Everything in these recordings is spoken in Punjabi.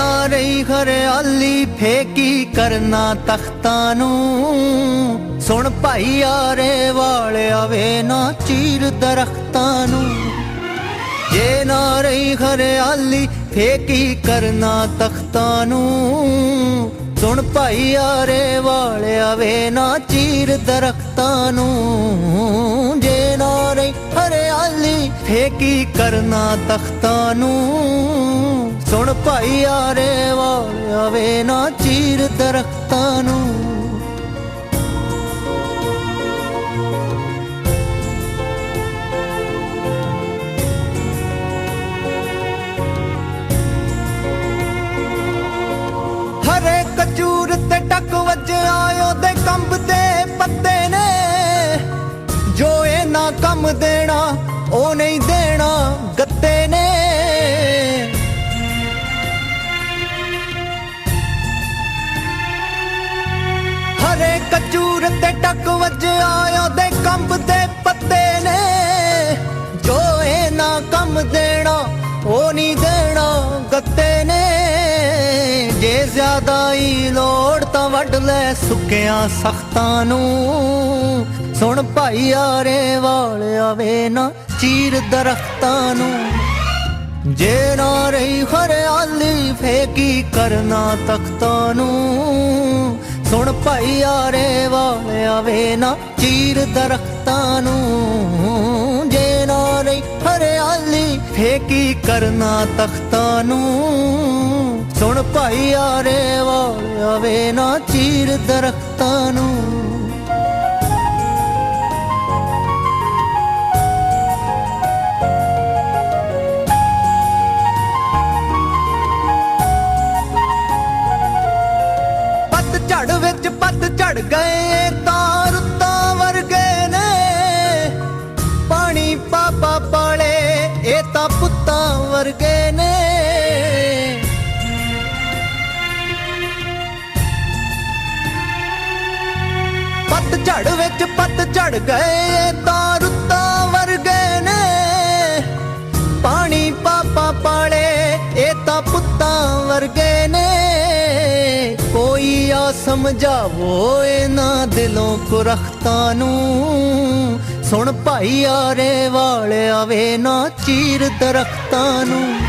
ਰਹੀ ਹਰਿਆਲੀ ਫੇਕੀ ਕਰਨਾ ਤਖਤਾਂ ਨੂੰ। ਸੁਣ ਭਾਈ ਆਰੇ ਵਾਲਿਆ ਵੇ ਨਾ ਚੀਰ ਦਰਖਤਾਂ ਨੂੰ। ਜੇ ਨਾ ਰਹੀ ਹਰਿਆਲੀ ਫੇਕੀ ਕਰਨਾ ਤਖਤਾਂ ਨੂੰ। ਸੁਣ ਭਾਈ ਆਰੇ ਵਾਲਿਆ ਵੇ ਨਾ ਚੀਰ ਦਰਖਤਾਂ ਨੂੰ। ਫੇਕੀ ਕਰਨਾ ਤਖਤਾਂ ਨੂੰ? ਸੁਣ ਭਾਈ ਆਰੇ ਵਾਲਿਆ ਵੇ ਨਾ ਚੀਰ ਦਰਖਤਾਂ ਨੂੰ। ਹਰੇ ਕਚੂਰ ਤੇ ਟੱਕ ਵੱਜਿਆ, ਉਹਦੇ ਕੰਬਦੇ ਪੱਤੇ ਨੇ। ਜੋ ਇਹ ਨਾ ਕੰਮ ਦੇਣਾ ਕਚੂਰ ਵੱਜਿਆ ਉਹਦੇ ਕੰਬਦੇ ਪੱਤੇ ਨੇ। ਜੋ ਇਹ ਨਾ ਕੰਮ ਦੇਣਾ, ਉਹ ਨਹੀਂ ਦੇਣਾ ਗੱਤੇ ਨੇ। ਜੇ ਜ਼ਿਆਦਾ ਹੀ ਲੋੜ ਤਾਂ ਵੱਢ ਲੈ ਸੁੱਕਿਆਂ ਸਖਤਾਂ ਨੂੰ। ਸੁਣ ਭਾਈ ਆਰੇ ਵਾਲਿਆ ਵੇ ਨਾ ਚੀਰ ਦਰਖਤਾਂ ਨੂੰ। ਜੇ ਨਾ ਰਹੀ ਹਰਿਆਲੀ ਫੇਕੀ ਕਰਨਾ ਤਖਤਾਂ ਨੂੰ? ਸੁਣ ਭਾਈ ਆਰੇ ਵਾਲਿਆ ਵੇ ਨਾ ਚੀਰ ਦਰਖਤਾਂ ਨੂੰ। ਜੇ ਨਾ ਰਹੀ ਹਰਿਆਲੀ ਫੇਕੀ ਕਰਨਾ ਤਖਤਾਂ ਨੂੰ? ਸੁਣ ਭਾਈ ਆਰੇ ਵਾਲਿਆ ਵੇ ਨਾ ਚੀਰ ਦਰਖਤਾਂ ਨੂੰ। ਵਿੱਚ ਪੱਤ ਝੜ ਗਏ ਤਾਂ ਰੁੱਤਾਂ ਵਰਗੇ ਨੇ। ਪਾਣੀ ਪਾਪਾ ਪਾਲੇ, ਇਹ ਤਾਂ ਪੁੱਤਾਂ ਵਰਗੇ ਨੇ। ਪੱਤ ਝੜ ਵਿੱਚ ਪੱਤ ਝੜ ਗਏ ਤਾਂ ਰੁੱਤਾਂ ਵਰਗੇ ਨੇ। ਪਾਣੀ ਪਾਪਾ ਪਾਲੇ, ਇਹ ਤਾਂ ਪੁੱਤਾਂ ਵਰਗੇ ਨੇ। ਸਮਝਾਵੋ ਇਹਨਾਂ ਦਿਲੋਂ ਕੁਰਖਤਾਂ ਨੂੰ। ਸੁਣ ਭਾਈ ਆਰੇ ਵਾਲਿਆ ਵੇ ਨਾ ਚੀਰ ਦਰਖਤਾਂ ਨੂੰ।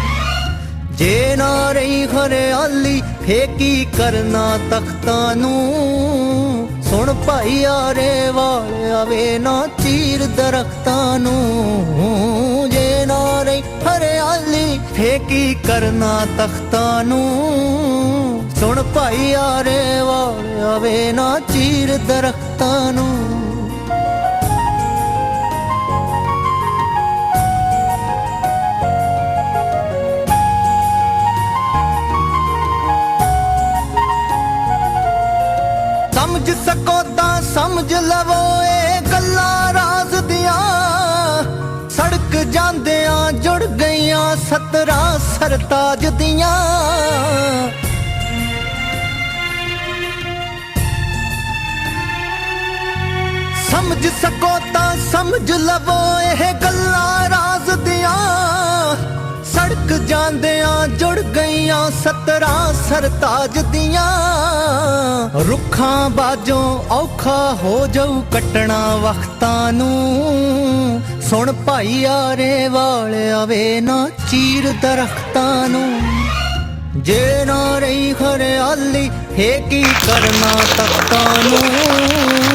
ਜੇ ਨਾ ਰਹੀ ਹਰਿਆਲੀ ਫੇਕੀ ਕਰਨਾ ਤਖਤਾਂ ਨੂੰ। ਸੁਣ ਭਾਈ ਆਰੇ ਵਾਲਿਆ ਵੇ ਨਾ ਚੀਰ ਦਰਖਤਾਂ ਨੂੰ। ਜੇ ਨਾ ਰਹੀ ਹਰਿਆਲੀ ਫੇਕੀ ਕਰਨਾ ਤਖਤਾਂ ਨੂੰ। ਭਾਈ ਆਰੇ ਵਾਲਿਆ ਵੇ ਨਾ ਚੀਰ ਦਰਖਤਾਂ ਨੂੰ। ਸਮਝ ਸਕੋ ਤਾਂ ਸਮਝ ਲਵੋ ਇਹ ਗੱਲਾਂ ਰਾਜ਼ ਦੀਆਂ। ਸੜਕ ਜਾਂਦਿਆਂ ਜੁੜ ਗਈਆਂ ਸਤਰਾਂ ਸਰਤਾਜ ਦੀਆਂ। ਸਮਝ ਸਕੋ ਤਾਂ ਸਮਝ ਲਵੋ, ਇਹ ਗੱਲਾਂ ਰਾਜ਼ ਦੀਆਂ। ਸੜਕ ਜਾਂਦਿਆਂ ਜੁੜ ਗਈਆਂ ਸਤਰਾਂ ਸਰਤਾਜ ਦੀਆਂ। ਰੁੱਖਾਂ ਬਾਜੋਂ ਔਖਾ ਹੋ ਜਾਊ ਕੱਟਣਾ ਵਖਤਾਂ ਨੂੰ। ਸੁਣ ਭਾਈ ਆਰੇ ਵਾਲਿਆ ਵੇ ਨਾ ਚੀਰ ਦਰਖਤਾਂ ਨੂੰ। ਜੇ ਨਾ ਰਹੀ ਹਰਿਆਲੀ ਫੇਕੀ ਕਰਨਾ ਤਖਤਾਂ ਨੂੰ?